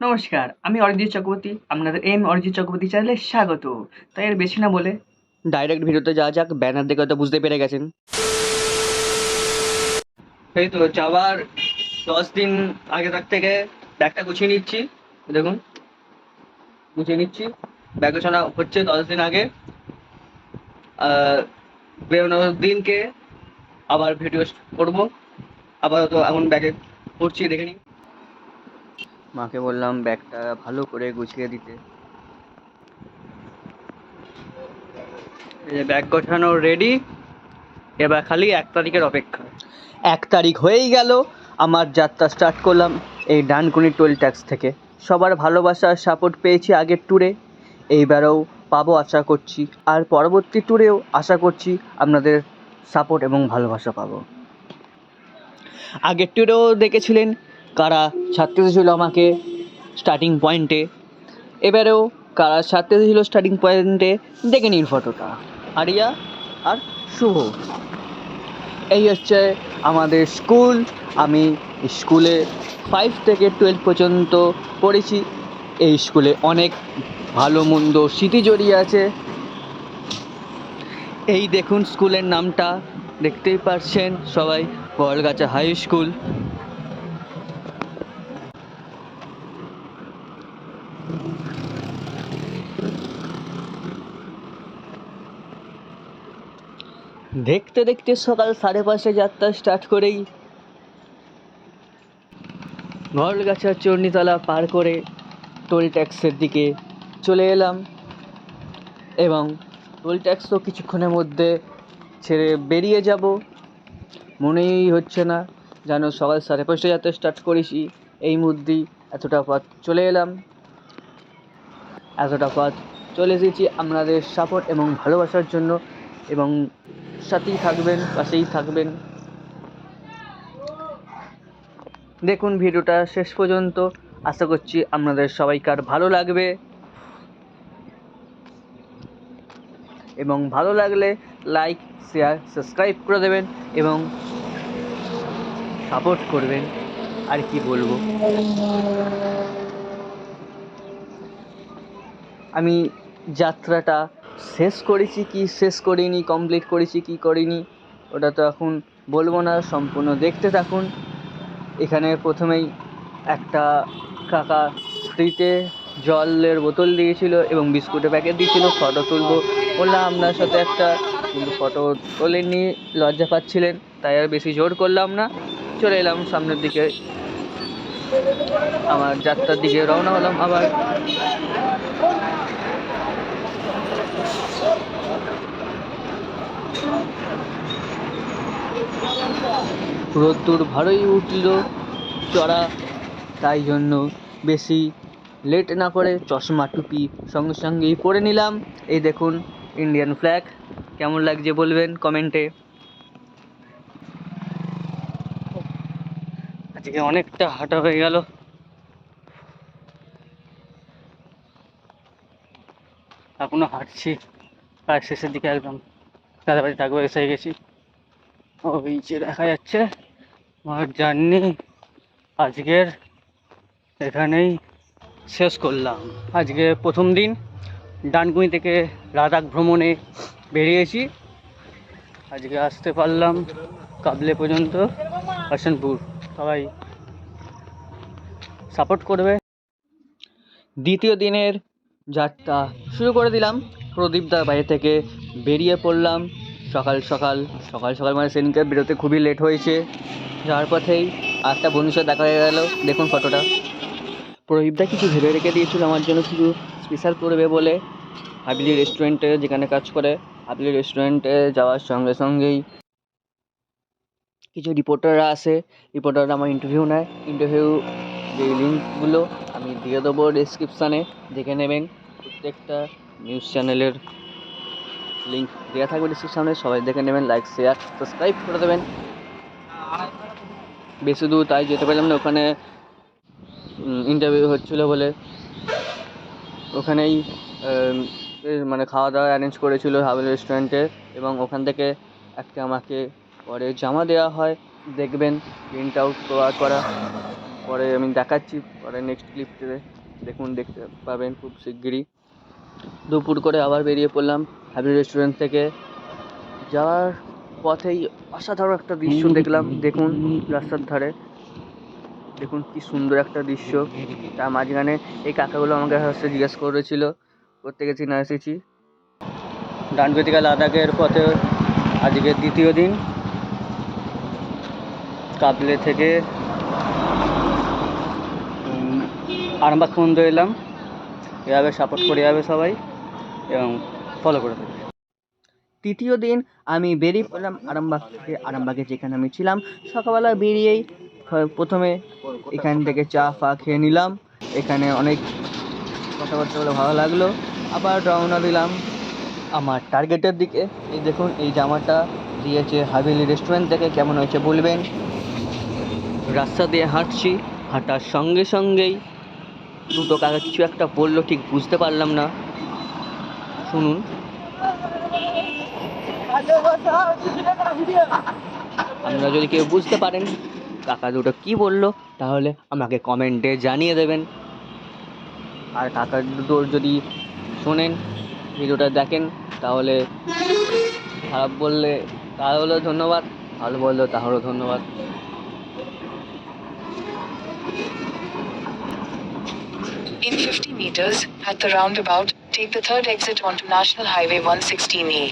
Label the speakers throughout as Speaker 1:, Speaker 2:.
Speaker 1: নমস্কার আমি অরিজিৎ চক্রবর্তী আপনাদের এম অরিজিৎ চক্রবর্তী চ্যানেলে স্বাগত। তাই এর বেশি না বলে ডাইরেক্ট ভিডিওতে যাওয়া যাক ব্যানার দেখে হয়তো বুঝতে পেরে গেছেন। এই তো যাওয়ার দশ দিন আগে থাক থেকে ব্যাগটা গুছিয়ে নিচ্ছি। দেখুন গুছিয়ে নিচ্ছি। ব্যাগ গোছানো হচ্ছে দশ দিন আগে। আহ, বেরোনোর দিনকে আবার ভিডিও করব। আপাতত এখন ব্যাগে করছি দেখে নিই। মাকে বললাম ব্যাগটা ভালো করে গুছিয়ে দিতে। এই ব্যাগ গোছানো রেডি এবার খালি এক তারিখের অপেক্ষা। এক তারিখ হয়েই গেল আমার যাত্রা স্টার্ট করলাম এই ডানকুনি টোল ট্যাক্স থেকে। সবার ভালোবাসা সাপোর্ট পেয়েছি আগের ট্যুরে এইবারেও পাবো আশা করছি। আর পরবর্তী ট্যুরেও আশা করছি আপনাদের সাপোর্ট এবং ভালোবাসা পাবো। আগের ট্যুরেও দেখেছিলেন কারা ছাড়তে ছিল আমাকে স্টার্টিং পয়েন্টে এবারেও কারা ছাড়তে ছিল স্টার্টিং পয়েন্টে দেখে নিন ফটোটা। আরিয়া আর শুভ। এই হচ্ছে আমাদের স্কুল আমি স্কুলে ফাইভ থেকে টুয়েলভ পর্যন্ত পড়েছি। এই স্কুলে অনেক ভালো মন্দ স্মৃতি জড়িয়ে আছে। এই দেখুন স্কুলের নামটা। দেখতেই পারছেন সবাই, বড়গাছা হাই স্কুল দেখতে দেখতে সকাল সাড়ে পাঁচটা যাত্রা স্টার্ট করেই ঘরগাছা চণ্ডীতলা পার করে টোল ট্যাক্সের দিকে চলে এলাম এবং টোল ট্যাক্স তো কিছুক্ষণের মধ্যে ছেড়ে বেরিয়ে যাব। মনেই হচ্ছে না যেন সকাল সাড়ে পাঁচটা যাত্রা স্টার্ট করেছি। এই মধ্যেই এতটা পথ চলে এলাম। এতটা পথ চলে এসেছি আপনাদের সাপোর্ট এবং ভালোবাসার জন্য এবং সাথেই থাকবেন, পাশেই থাকবেন। দেখুন ভিডিওটা শেষ পর্যন্ত। আশা করছি আপনাদের সবাইকার ভালো লাগবে। এবং ভালো লাগলে লাইক, শেয়ার, সাবস্ক্রাইব করে দেবেন এবং সাপোর্ট করবেন। আর কি বলব? আমি যাত্রাটা শেষ করেছি কি শেষ করিনি কমপ্লিট করেছি কি করিনি, ওটা তো এখন বলব না, সম্পূর্ণ দেখতে থাকুন। এখানে প্রথমেই একটা কাকা ফ্রিতে জলের বোতল দিয়েছিল এবং বিস্কুটের প্যাকেট দিয়েছিল ফটো তুলবো বললাম আপনার সাথে একটা, কিন্তু ফটো তোলেননি, লজ্জা পাচ্ছিলেন, তাই আর বেশি জোর করলাম না। চলে এলাম সামনের দিকে। আমার যাত্রার দিকে রওনা হলাম আবার। রোদ্দুর ভালোই উঠল চড়া। তাই জন্য বেশি লেট না করে চশমা টুপি সঙ্গে সঙ্গেই পরে নিলাম। এই দেখুন ইন্ডিয়ান ফ্ল্যাগ কেমন লাগছে বলবেন কমেন্টে আজকে অনেকটা হাঁটা হয়ে গেল। এখনও হাঁটছি। প্রায় শেষের দিকে একদম। দাদাবাড়ি থাকবে, এসে গেছি। ওই যে দেখা যাচ্ছে আমার জার্নি আজকের এখানেই শেষ করলাম। আজকে প্রথম দিন ডানকুনি থেকে লাদাখ ভ্রমণে বেরিয়েছি। আজকে আসতে পারলাম কাবলে পর্যন্ত, হাসনপুর। সবাই সাপোর্ট করবে। দ্বিতীয় দিনের যাত্রা শুরু করে দিলাম। প্রদীপদার বাড়ি থেকে বেরিয়ে পড়লাম। সকাল সকাল সকাল সকাল মানে সেদিনকে বেরোতে খুবই লেট হয়েছে। যাওয়ার পথেই একটা বন্ধুর সাথে দেখা হয়ে গেল। দেখুন ফটোটা প্রদীপদা কিছু ভেবে রেখে দিয়েছিল, আমার জন্য কিছু স্পেশাল করবে বলে। হাবলি রেস্টুরেন্টে যেখানে কাজ করে, হাবলি রেস্টুরেন্টে যাওয়ার সঙ্গে সঙ্গেই কিছু রিপোর্টাররা আসে। রিপোর্টাররা আমার ইন্টারভিউ নেয়। ইন্টারভিউ যে লিঙ্কগুলো আমি দিয়ে দেবো ডিসক্রিপশানে দেখে নেবেন প্রত্যেকটা নিউজ চ্যানেলের লিঙ্ক দেওয়া থাকবে ডিসক্রিপশানে সবাই দেখে নেবেন লাইক শেয়ার সাবস্ক্রাইব করে দেবেন। বেশি দূর তাই যেতে পারলাম না, ওখানে ইন্টারভিউ হচ্ছিল বলে। ওখানেই মানে খাওয়া দাওয়া অ্যারেঞ্জ করেছিল হাভেল রেস্টুরেন্টে এবং ওখান থেকে একটা আমাকে পরে জামা দেওয়া হয়। দেখবেন প্রিন্ট আউট করা পরে আমি দেখাচ্ছি, পরে নেক্সট ক্লিপটাতে দেখুন, দেখতে পাবেন খুব শিগগিরই। দুপুর করে আবার বেরিয়ে পড়লাম। হ্যাপি রেস্টুরেন্ট থেকে। যাওয়ার পথেই অসাধারণ একটা দৃশ্য দেখলাম। দেখুন রাস্তার ধারে। দেখুন কি সুন্দর একটা দৃশ্য। তার মাঝখানে এই কাকাগুলো আমাকে হচ্ছে জিজ্ঞেস করেছিল করতে গেছি না এসেছি ডানবেদিকা লাদাখের পথে আজকে দ্বিতীয় দিন। কাবলে থেকে আরামবাগ পর্যন্ত এলাম। এভাবে সাপোর্ট করে যাবে সবাই। এবং ফলো করে দেবে। তৃতীয় দিন আমি বেরিয়ে পড়লাম আরামবাগ থেকে। আরামবাগে যেখানে আমি ছিলাম, সকালবেলা বেরিয়েই প্রথমে এখান থেকে চা ফা খেয়ে নিলাম। এখানে অনেক কথাবার্তা বলে ভালো লাগল। আবার রওনা দিলাম আমার টার্গেটের দিকে। এই দেখুন, এই জামাটা দিয়েছে হাভেলি রেস্টুরেন্ট থেকে। কেমন হয়েছে বলবেন? রাস্তা দিয়ে হাঁটছি, হাঁটার সঙ্গে সঙ্গেই দুটো কাকা কিছু একটা বলল ঠিক বুঝতে পারলাম না। শুনুন। আপনারা যদি কেউ বুঝতে পারেন কাকা দুটো কি বলল তাহলে আমাকে কমেন্টে জানিয়ে দেবেন আর কাকা দুটোর যদি শোনেন ভিডিওটা দেখেন তাহলে খারাপ বললে তাহলেও ধন্যবাদ ভালো বলল তাহলেও ধন্যবাদ
Speaker 2: In 50 meters, at the roundabout, take the third exit onto National Highway 116A.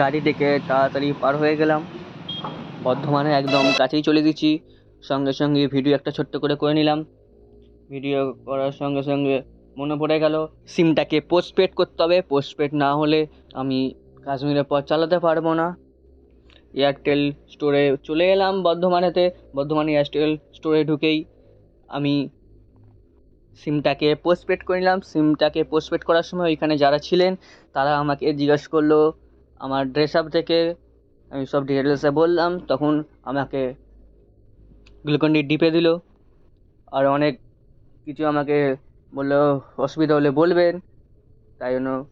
Speaker 1: গাড়ি ডেকে তাড়াতাড়ি পার হয়ে গেলাম। বর্ধমানে একদম কাছেই চলে গেছি। সঙ্গে সঙ্গে ভিডিও একটা ছোট্ট করে করে নিলাম। ভিডিও করার সঙ্গে সঙ্গে মনে পড়ে গেল সিমটাকে পোস্টপেড করতে হবে। পোস্টপেড না হলে আমি কাশ্মীরের পথ চালাতে পারব না। এয়ারটেল স্টোরে চলে এলাম বর্ধমানেতে। বর্ধমানে এয়ারটেল স্টোরে ঢুকেই আমি সিমটাকে পোস্টপেড করে নিলাম। সিমটাকে পোস্টপেড করার সময় ওইখানে যারা ছিলেন, তারা আমাকে জিজ্ঞেস করল আমার ড্রেস আপ থেকে আমি সব ডিটেলসে বললাম, তখন আমাকে গ্লুকন্ডি ডিপে দিল। আর অনেক কিছু আমাকে বলল, অসুবিধা হলে বলবেন। তাই জন্য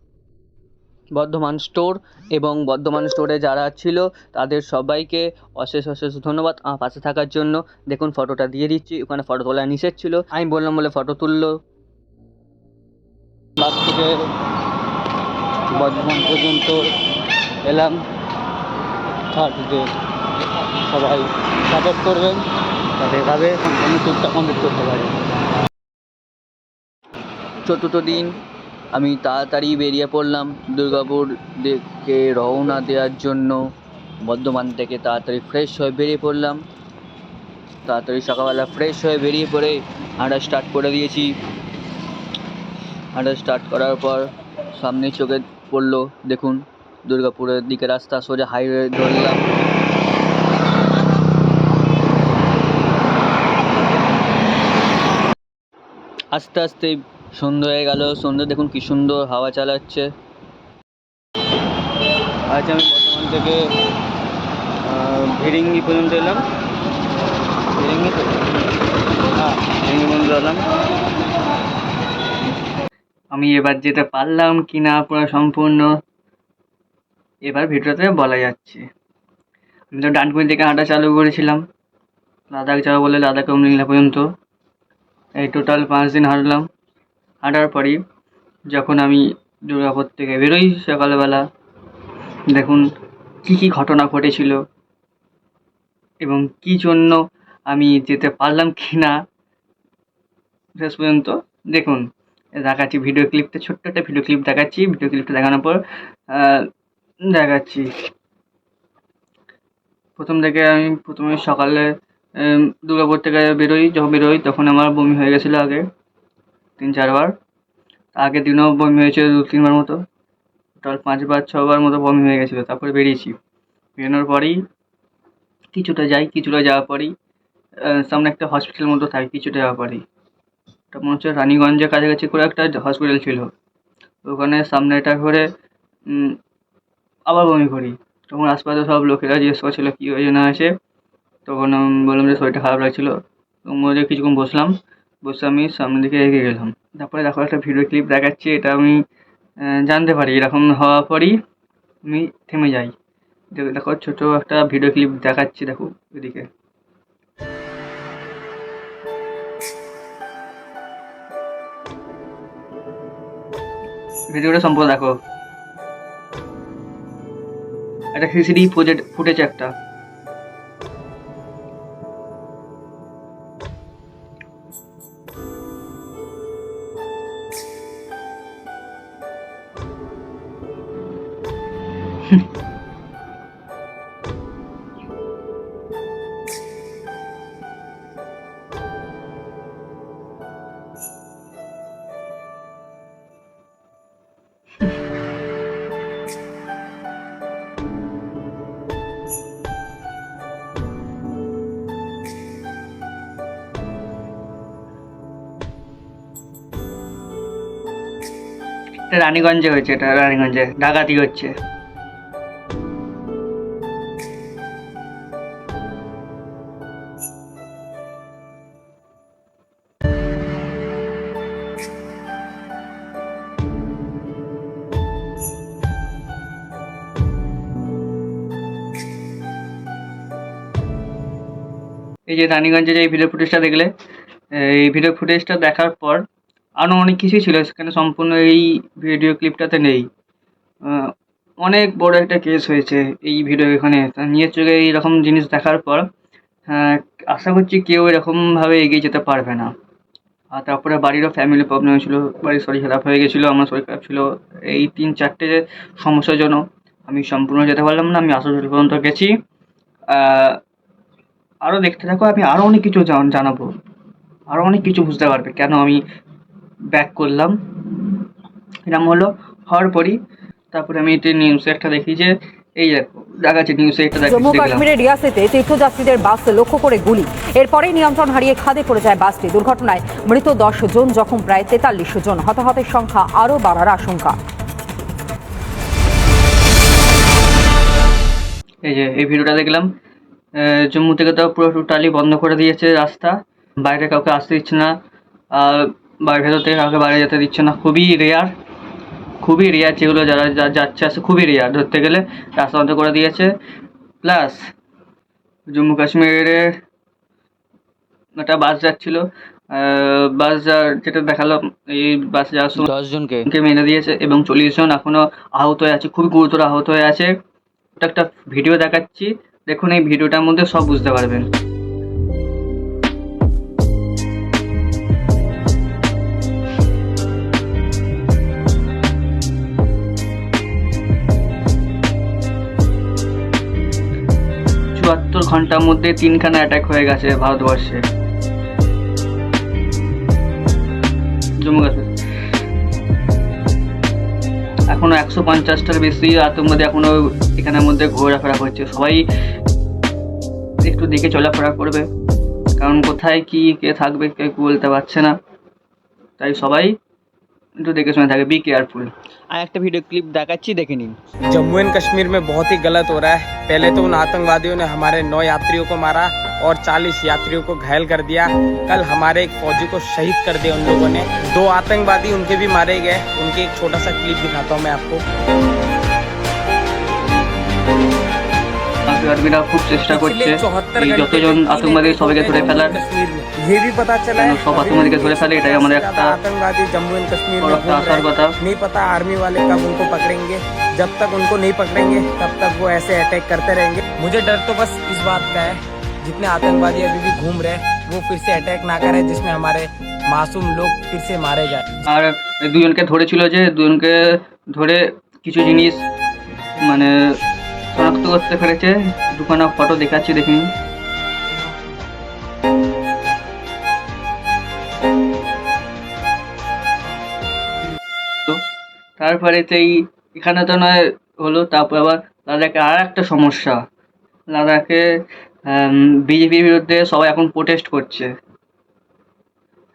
Speaker 1: বর্ধমান স্টোর এবং বর্ধমান স্টোরে যারা ছিল, তাদের সবাইকে অশেষ অশেষ ধন্যবাদ। আমার পাশে থাকার জন্য দেখুন, ফটোটা দিয়ে দিচ্ছি। ওখানে ফটো তোলা নিষেধ ছিল। আমি বললাম, বলে ফটো তুললো। বাস থেকে বর্ধমান পর্যন্ত এলাম। থার্ড ডে সবাই সাপোর্ট করবেন যাতে এভাবে সম্পূর্ণ ট্যুরটা কমপ্লিট করতে পারে। চতুর্থ দিন আমি তাড়াতাড়ি বেরিয়ে পড়লাম দুর্গাপুর দিকে রওনা দেওয়ার জন্য। বর্ধমান থেকে তাড়াতাড়ি ফ্রেশ হয়ে বেরিয়ে পড়লাম। তাড়াতাড়ি সকালবেলা ফ্রেশ হয়ে বেরিয়ে পড়ে হাঁটা স্টার্ট করে দিয়েছি। হাঁটা স্টার্ট করার পর সামনে চোখে পড়ল, দেখুন দুর্গাপুরের দিকে রাস্তা, সোজা হাইওয়ে ধরলাম। আস্তে আস্তে সন্ধ্যে হয়ে গেল। সন্ধ্যে দেখুন কি সুন্দর হাওয়া চালাচ্ছে। আজ আমি বর্ধমান থেকে ভিরিঙ্গি পর্যন্ত এলাম। ভিরিঙ্গি হ্যাঁ পর্যন্ত এলাম। আমি এবার যেতে পারলাম কি না পুরো সম্পূর্ণ। এবার ভিডিওতে বলা যাচ্ছে। আমি তো ডানকুনি থেকে হাঁটা চালু করেছিলাম। লাদাখ যাব বলে লাদাখ অমলিংলা পর্যন্ত। এই টোটাল পাঁচ দিন হাঁটলাম। হাঁটার পরই যখন আমি দুর্গাপুর থেকে বেরোই সকালবেলা, দেখুন কী কী ঘটনা ঘটেছিল এবং কী জন্য আমি যেতে পারলাম কি না শেষ পর্যন্ত দেখুন। দেখাচ্ছি ভিডিও ক্লিপটা ছোট্ট একটা ভিডিও ক্লিপ দেখাচ্ছি। ভিডিও ক্লিপটা দেখানোর পর দেখাচ্ছি। প্রথম থেকে আমি প্রথমে সকালে দুর্গাপুর থেকে বেরোই, যখন বেরোই তখন আমার বমি হয়ে গেছিল আগে, তিন, চারবার। আগের দিনও বমি হয়েছিল দু, তিনবার মতো। টোটাল পাঁচবার, ছবার মতো বমি হয়ে গেছিল, তারপরে বেরিয়েছি। বেরোনোর পরেই কিছুটা যাই, কিছুটা যাওয়ার পরেই সামনে একটা হসপিটাল মতো থাকে কিছুটা যাওয়ার পরেই। ওটা মনে হচ্ছে রানীগঞ্জের কাছাকাছি করে একটা হসপিটাল ছিল। ওখানে সামনেটা করে আবার বমি করি। তখন আশপাশে সব লোকেরা জিজ্ঞেস করছিল, কী হয়েছে, না আছে তখন আমি বললাম যে, শরীরটা খারাপ লাগছিল। মধ্যে কিছুক্ষণ বসলাম। বসে আমি সামনের দিকে এগিয়ে গেলাম। তারপরে দেখো একটা ভিডিও ক্লিপ দেখাচ্ছি, এটা আমি জানতে পারি। এরকম হওয়ার পরই আমি থেমে যাই। দেখো, ছোটো একটা ভিডিও ক্লিপ দেখাচ্ছি, দেখো, এদিকে। ভিডিওটা সম্পর্কে দেখো। একটা সিসিডি ফুটেজ একটা। এটা রানীগঞ্জে হয়েছে, এটা রানীগঞ্জে, ডাকাতি হচ্ছে। এই যে রানীগঞ্জে যে এই ভিডিও ফুটেজটা দেখলে, এই ভিডিও ফুটেজটা দেখার পর আরও অনেক কিছুই ছিল সেখানে সম্পূর্ণ এই ভিডিও ক্লিপটাতে নেই। অনেক বড় একটা কেস হয়েছে এই ভিডিও এখানে। নিজের চোখে এইরকম জিনিস দেখার পর আহ, আশা করছি কেউ এরকমভাবে এগিয়ে যেতে পারবে না। আর তারপরে বাড়িরও ফ্যামিলি প্রবলেম হয়েছিল বাড়ির শরীর খারাপ হয়ে গেছিল আমার শরীর খারাপ ছিল। এই তিন চারটে সমস্যার জন্য আমি সম্পূর্ণ যেতে পারলাম না আমি আসানসোল পর্যন্ত গেছি। আরও দেখতে থাকো আমি আরও অনেক কিছু জানাব। আরও অনেক কিছু বুঝতে পারবে কেন আমি ব্যাক করলাম। এরকম হলো হওয়ার পরই তারপরে আমি এটা নিউজে একটা দেখি যে এই দেখো দেখাচ্ছে নিউজে একটা দেখি
Speaker 3: জম্মু কাশ্মীরের রিয়াসেতে তীর্থযাত্রীদের বাস লক্ষ্য করে গুলি। এরপরেই নিয়ন্ত্রণ হারিয়ে খাদে পড়ে যায় বাসটি। দুর্ঘটনায় মৃত দশ জন জখম প্রায় তেতাল্লিশ জন। হতাহতের সংখ্যা আরও বাড়ার আশঙ্কা।
Speaker 1: এই যে এই ভিডিওটা দেখলাম। জম্মু থেকে তো পুরো টোটালি বন্ধ করে দিয়েছে রাস্তা। বাইরে কাউকে আসতে দিচ্ছে না। বাইরে ভেতর থেকে কাউকে বাইরে যেতে দিচ্ছে না। খুবই রেয়ার খুবই রেয়ার যেগুলো যারা যা- যাচ্ছে আসে খুবই রেয়ার ধরতে গেলে রাস্তা বন্ধ করে দিয়েছে। প্লাস জম্মু কাশ্মীরে একটা বাস যাচ্ছিল। বাস যেটা দেখালাম এই বাস যাওয়ার সময়
Speaker 4: দশ জনকে
Speaker 1: কে দিয়েছে এবং চল্লিশ জন এখনও আহত হয়ে আছে খুবই গুরুতর আহত হয়ে আছে। ওটা একটা ভিডিও দেখাচ্ছি। দেখুন এই ভিডিওটার মধ্যে সব বুঝতে পারবেন। ঘণ্টার মধ্যে তিনখানা অ্যাটাক হয়ে গেছে ভারতবর্ষে। এখনও একশো পঞ্চাশটার বেশি আতঙ্কবাদী এখনও এখানের মধ্যে ঘোরাফেরা করছে সবাই একটু দেখে চলাফেরা করবে। কারণ কোথায় কি, কে থাকবে, কে বলতে পারছে না। তাই সবাই একটু দেখে শুনে থাকে বি কেয়ারফুল
Speaker 4: আর একটা ভিডিও ক্লিপ দেখাচ্ছি দেখে নিন
Speaker 5: जम्मू एंड कश्मीर में बहुत ही गलत हो रहा है पहले तो उन आतंकवादियों ने हमारे नौ यात्रियों को मारा और 40 यात्रियों को घायल कर दिया कल हमारे एक फौजी को शहीद कर दिया उन लोगों ने दो आतंकवादी उनके भी मारे गए उनके एक छोटा सा क्लिप दिखाता हूँ मैं आपको
Speaker 1: আর্মিরা খুব চেষ্টা করছে
Speaker 5: पिछले चौहत्तर
Speaker 1: এই যতজন আতঙ্কবাদী সবাইকে ধরে ফেলার
Speaker 5: कश्मीर में ये भी पता चला है
Speaker 1: सब आतंकवादी को धरे फैले, এটাই আমাদের একটা
Speaker 5: आतंकवादी जम्मू एंड कश्मीर
Speaker 1: বড়
Speaker 5: में
Speaker 1: একটা
Speaker 5: घूम
Speaker 1: আশার
Speaker 5: रहे
Speaker 1: কথা
Speaker 5: हैं। नहीं पता आर्मी वाले कब उनको पकड़ेंगे जब तक उनको नहीं पकड़ेंगे तब तक वो ऐसे अटैक करते रहेंगे मुझे डर तो बस इस बात का है जितने आतंकवादी अभी भी घूम रहे हैं वो फिर से अटैक ना करे जिसमें हमारे मासूम लोग फिर से मारे जाए
Speaker 1: আর এই দুজনকে ধরেছিল যে দুজনকে ধরে কিছু জিনিস মানে শনাক্ত করতে পেরেছে দুখানা ফটো দেখাচ্ছি দেখে তারপরে এই এখানে তো নয় হলো, তারপর আবার লাদাখে আর একটা সমস্যা। লাদাখে বিজেপির বিরুদ্ধে সবাই এখন প্রোটেস্ট করছে।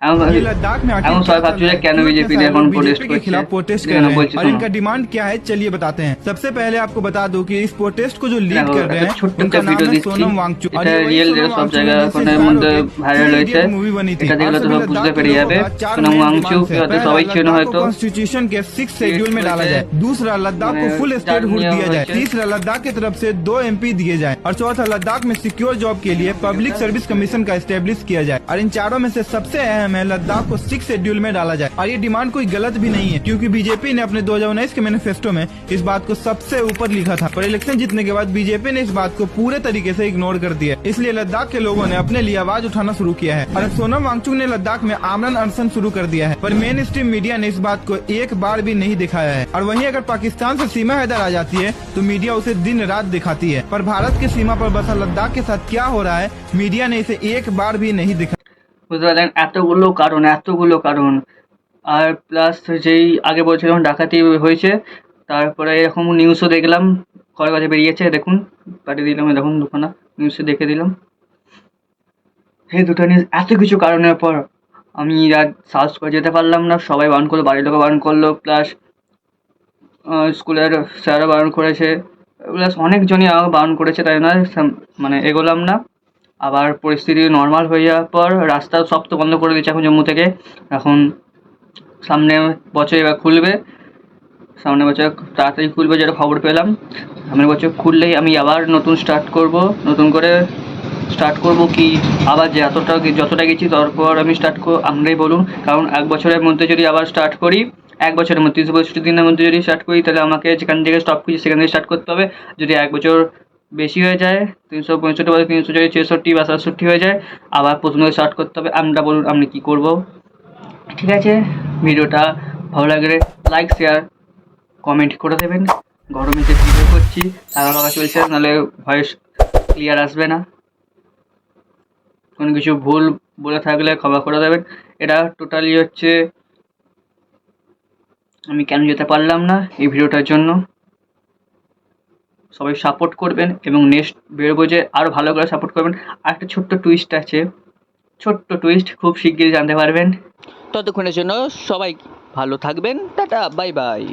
Speaker 1: এখন
Speaker 6: ये लद्दाख में आखिर
Speaker 1: এখন
Speaker 6: क्या
Speaker 1: সবাই
Speaker 6: चल
Speaker 1: ভাবছে
Speaker 6: रहा
Speaker 1: যে
Speaker 6: है?
Speaker 1: কেন
Speaker 6: क्यों
Speaker 1: বিজেপি
Speaker 6: इतने सारे
Speaker 1: এখন
Speaker 6: लोग
Speaker 1: প্রোটেস্ট
Speaker 6: बीजेपी के
Speaker 1: করছে
Speaker 6: खिलाफ प्रोटेस्ट कर
Speaker 1: যেন
Speaker 6: रहे हैं
Speaker 1: বলছি
Speaker 6: और
Speaker 1: শোনো।
Speaker 6: इनका डिमांड क्या है चलिए बताते हैं सबसे पहले आपको बता दूं कि इस प्रोटेस्ट को जो लीड
Speaker 1: দেখো,
Speaker 6: कर रहे
Speaker 1: একটা
Speaker 6: हैं
Speaker 1: ছোট্ট
Speaker 6: उनका
Speaker 1: একটা
Speaker 6: नाम
Speaker 1: ভিডিও
Speaker 6: है
Speaker 1: দিচ্ছি
Speaker 6: सोनम वांगचुक और
Speaker 1: এটা
Speaker 6: ये वही
Speaker 1: রিয়েল
Speaker 6: सोनम
Speaker 1: সব
Speaker 6: वांगचुक
Speaker 1: জায়গায়
Speaker 6: हैं
Speaker 1: এখন
Speaker 6: जिनसे
Speaker 1: মধ্যে
Speaker 6: inspired होके
Speaker 1: ভাইরাল
Speaker 6: थ्री
Speaker 1: হয়েছে
Speaker 6: इडियट मूवी बनी थी
Speaker 1: এটা দেখলে
Speaker 6: और
Speaker 1: তোমরা
Speaker 6: सभी
Speaker 1: বুঝতে
Speaker 6: लद्दाख
Speaker 1: পেরে
Speaker 6: के
Speaker 1: যাবে
Speaker 6: लोगों का चार
Speaker 1: সোনাম
Speaker 6: main
Speaker 1: ওয়াংচুক
Speaker 6: demands हैं।
Speaker 1: হয়তো
Speaker 6: पहला,
Speaker 1: সবাই চেনো
Speaker 6: लद्दाख
Speaker 1: হয়তো
Speaker 6: को कॉन्स्टिट्यूशन के सिक्स शेड्यूल में डाला जाए दूसरा लद्दाख को
Speaker 1: मैंने
Speaker 6: फुल स्टेट
Speaker 1: जान
Speaker 6: हुड
Speaker 1: लिया
Speaker 6: दिया जाए
Speaker 1: वैसे।
Speaker 6: तीसरा लद्दाख की तरफ से दो एमपी दिए जाए और चौथा लद्दाख में सिक्योर जॉब के लिए पब्लिक सर्विस कमीशन का स्टेब्लिश किया जाए और इन चारों में से सबसे अहम टाइम है लद्दाख को सिक्स शेड्यूल में डाला जाए। और ये डिमांड कोई गलत भी नहीं है, क्योंकि बीजेपी ने अपने 2019 के मैनिफेस्टो में इस बात को सबसे ऊपर लिखा था। पर इलेक्शन जीतने के बाद बीजेपी ने इस बात को पूरे तरीके से इग्नोर कर दिया इसलिए लद्दाख के लोगों ने अपने लिए आवाज़ उठाना शुरू किया है। और सोनम वांगचुक ने लद्दाख में आमरण अनशन शुरू कर दिया है। पर मेन स्ट्रीम मीडिया ने इस बात को एक बार भी नहीं दिखाया है। और वहीं अगर पाकिस्तान से सीमा हैदर आ जाती है तो मीडिया उसे दिन रात दिखाती है। पर भारत की सीमा पर बसा लद्दाख के साथ क्या हो रहा है, मीडिया ने इसे एक बार भी नहीं दिखाया
Speaker 1: বুঝতে পারলেন? এতগুলো কারণ এতগুলো কারণ। আর প্লাস যেই আগে বলছিলাম ডাকাতি হয়েছে, তারপরে এরকম নিউজও দেখলাম ঘরে কাছে বেরিয়েছে, দেখুন, পাঠিয়ে দিলাম, দেখুন, দুখানা নিউজে দেখে দিলাম। এই দুটো নিউজ এত কিছু কারণের পর আমি আর সাহস করে যেতে পারলাম না, সবাই বারণ করল, বাড়ির লোকও বারণ করল প্লাস স্কুলের স্যারও বারণ করেছে প্লাস অনেকজনই আমাকে বারণ করেছে, তাই সাম- মানে এগোলাম না। আবার পরিস্থিতি নর্মাল হয়ে যাওয়ার পর রাস্তা সব তো বন্ধ করে দিয়েছে এখন জম্মু থেকে। এখন সামনে বছর এবার খুলবে। সামনে বছর তাড়াতাড়ি খুলবে যেটা খবর পেলাম। সামনের বছর খুললেই আমি আবার নতুন স্টার্ট করব। নতুন করে স্টার্ট করব কি, আবার যে এতটা যতটা গেছি তারপর আমি স্টার্ট কর, আমরাই বলুন। কারণ এক বছরের মধ্যে যদি আবার স্টার্ট করি, এক বছরের মধ্যে তিনশো পঁয়ষট্টি দিনের মধ্যে যদি স্টার্ট করি, তাহলে আমাকে যেখান থেকে স্টপ করছি, সেখান থেকে স্টার্ট করতে হবে। যদি এক বছর বেশি হয়ে যায়, তিনশো পঁয়ষট্টি বা তিনশো যদি ছেষট্টি বা সাতষট্টি হয়ে যায়, আবার প্রথমে শর্ট করতে হবে আমরা বলুন আপনি কী করব। ঠিক আছে, ভিডিওটা ভালো লাগলে লাইক শেয়ার কমেন্ট করে দেবেন। গরমে যে ভিডিও করছি লাগা লাগা চলছে নাহলে ভয়েস ক্লিয়ার আসবে না। কোনো কিছু ভুল বলে থাকলে ক্ষমা করে দেবেন। এটা টোটালি হচ্ছে, আমি কেন যেতে পারলাম না এই ভিডিওটার জন্য। সবাই সাপোর্ট করবেন এবং নেক্সট বেরোবো যে আরও ভালো করে সাপোর্ট করবেন। আর একটা ছোট্ট টুইস্ট আছে। ছোট্ট টুইস্ট খুব শিগগিরই জানতে পারবেন।
Speaker 4: ততক্ষণের জন্য সবাই ভালো থাকবেন। Tata bye bye